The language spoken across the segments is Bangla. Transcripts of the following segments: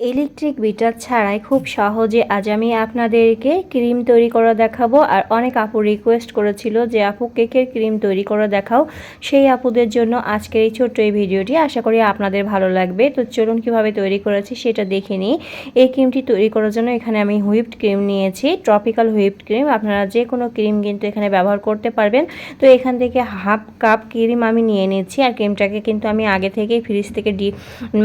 ইলেকট্রিক বিটার ছাড়াই খুব সহজে আজ আমি আপনাদেরকে ক্রিম তৈরি করা দেখাবো। আর অনেক আপু রিকোয়েস্ট করেছিল যে, আপু কেকের ক্রিম তৈরি করা দেখাও? সেই আপুদের জন্য আজকের এই ছোট্ট এই ভিডিওটি আশা করি আপনাদের ভালো লাগবে। তো চলুন কীভাবে তৈরি করেছি সেটা দেখে নিই। এই ক্রিমটি তৈরি করার জন্য এখানে আমি হুইপড ক্রিম নিয়েছি ট্রপিক্যাল হুইপড ক্রিম আপনারা যে কোনো ক্রিম কিন্তু এখানে ব্যবহার করতে পারবেন। তো এখান থেকে হাফ কাপ ক্রিম আমি নিয়ে নিচ্ছি আর ক্রিমটাকে কিন্তু আমি আগে থেকেই ফ্রিজ থেকে ডি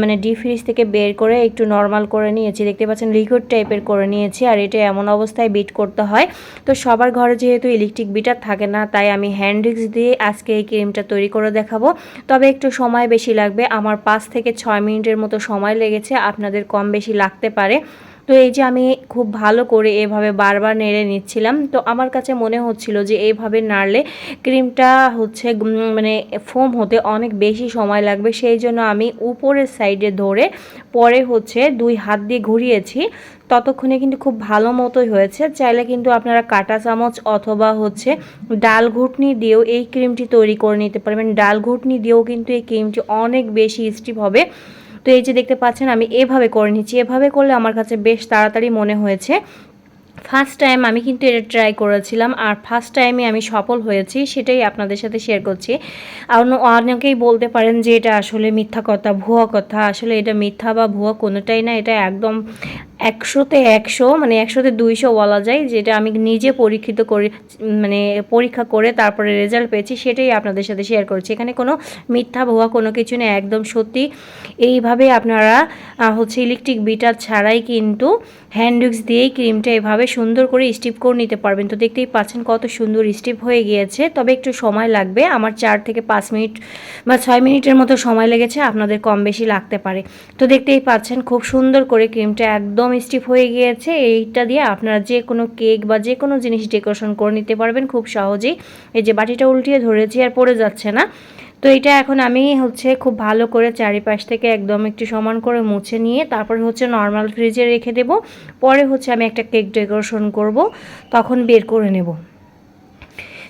মানে ডি ফ্রিজ থেকে বের করে একটু নর্মাল করে নিয়েছি। দেখতে পাচ্ছেন লিকুইড টাইপের করে নিয়েছি আর এটা এমন অবস্থায় বিট করতে হয়। তো সবার ঘরে যেহেতু ইলেকট্রিক বিটার থাকে না, তাই আমি হ্যান্ড রিক্স দিয়ে আজকে এই ক্রিমটা তৈরি করে দেখাবো। তবে একটু সময় বেশি লাগবে। আমার পাঁচ থেকে ছয় মিনিটের মতো সময় লেগেছে। আপনাদের কম বেশি লাগতে পারে। তো এই যে আমি খুব ভালো করে এভাবে বারবার নেড়ে নিচ্ছিলাম, তো আমার কাছে মনে হচ্ছিল যে এইভাবে নাড়লে ক্রিমটা হচ্ছে মানে ফোম হতে অনেক বেশি সময় লাগবে। সেই জন্য আমি উপরের সাইডে ধরে পরে হচ্ছে দুই হাত দিয়ে ঘুরিয়েছি। ততক্ষণে কিন্তু খুব ভালো মতোই হয়েছে। চাইলে কিন্তু আপনারা কাটা চামচ অথবা হচ্ছে ডাল ঘুটনি দিয়েও এই ক্রিমটি তৈরি করে নিতে পারবেন। ডাল ঘুটনি দিয়েও কিন্তু এই ক্রিমটি অনেক বেশি স্টিপ হবে। তো এই যে দেখতে পাচ্ছেন, আমি এভাবে করে নিচ্ছি। এভাবে করলে আমার কাছে বেশ তাড়াতাড়ি মনে হয়েছে। ফার্স্ট টাইম আমি কিন্তু এটা ট্রাই করেছিলাম আর ফার্স্ট টাইমে আমি সফল হয়েছি, সেটাই আপনাদের সাথে শেয়ার করছি। আর অনেকেই বলতে পারেন যে এটা আসলে মিথ্যা কথা, ভুয়া কথা। আসলে এটা মিথ্যা বা ভুয়া কোনোটাই না, এটা একদম একশোতে একশো মানে একশোতে দুইশো বলা যায়, যেটা আমি নিজে পরীক্ষিত করে মানে পরীক্ষা করে তারপরে রেজাল্ট পেয়েছি, সেটাই আপনাদের সাথে শেয়ার করছি। এখানে কোনো মিথ্যা ভুয়া কোনো কিছু নেই, একদম সত্যি। এইভাবে আপনারা হচ্ছে ইলেকট্রিক বিটার ছাড়াই কিন্তু হ্যান্ডউইক্স দিয়েই ক্রিমটা এভাবে সুন্দর করে স্টিপ করে নিতে পারবেন। তো দেখতেই পাচ্ছেন কত সুন্দর স্টিপ হয়ে গিয়েছে। তবে একটু সময় লাগবে, আমার চার থেকে পাঁচ মিনিট বা ছয় মিনিটের মতো সময় লেগেছে, আপনাদের কম বেশি লাগতে পারে। তো দেখতেই পাচ্ছেন, খুব সুন্দর করে ক্রিমটা একদম স্টিফ হয়ে গিয়েছে, এইটা দিয়ে আপনারা যে কোনো কেক বা যে কোনো জিনিস ডেকোরেশন করে নিতে পারবেন খুব সহজেই। এই যে বাটিটা উল্টিয়ে ধরেছি আর পড়ে যাচ্ছে না। তো এটা এখন আমি হচ্ছে খুব ভালো করে চারিপাশ থেকে একদম একটু সমান করে মুছে নিয়ে তারপর হচ্ছে নর্মাল ফ্রিজে রেখে দেব। পরে হচ্ছে আমি একটা কেক ডেকোরেশন করব, তখন বের করে নেব।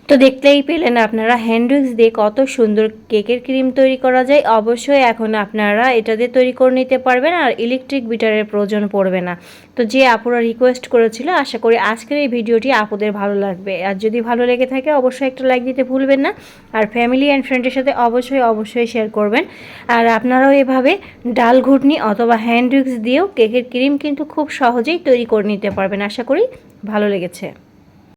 তো দেখতেই পেলেন আপনারা হ্যান্ডউইক্স দিয়ে কত সুন্দর কেকের ক্রিম তৈরি করা যায়। অবশ্যই এখন আপনারা এটা দিয়ে তৈরি করে নিতে পারবেন আর ইলেকট্রিক বিটারের প্রয়োজন পড়বে না। তো যে আপুরা রিকোয়েস্ট করেছিল, আশা করি আজকের এই ভিডিওটি আপুদের ভালো লাগবে। আর যদি ভালো লেগে থাকে, অবশ্যই একটা লাইক দিতে ভুলবেন না। আর ফ্যামিলি অ্যান্ড ফ্রেন্ডের সাথে অবশ্যই অবশ্যই শেয়ার করবেন। আর আপনারাও এভাবে ডাল ঘুটনি অথবা হ্যান্ডউইক্স দিয়েও কেকের ক্রিম কিন্তু খুব সহজেই তৈরি করে নিতে পারবেন। আশা করি ভালো লেগেছে।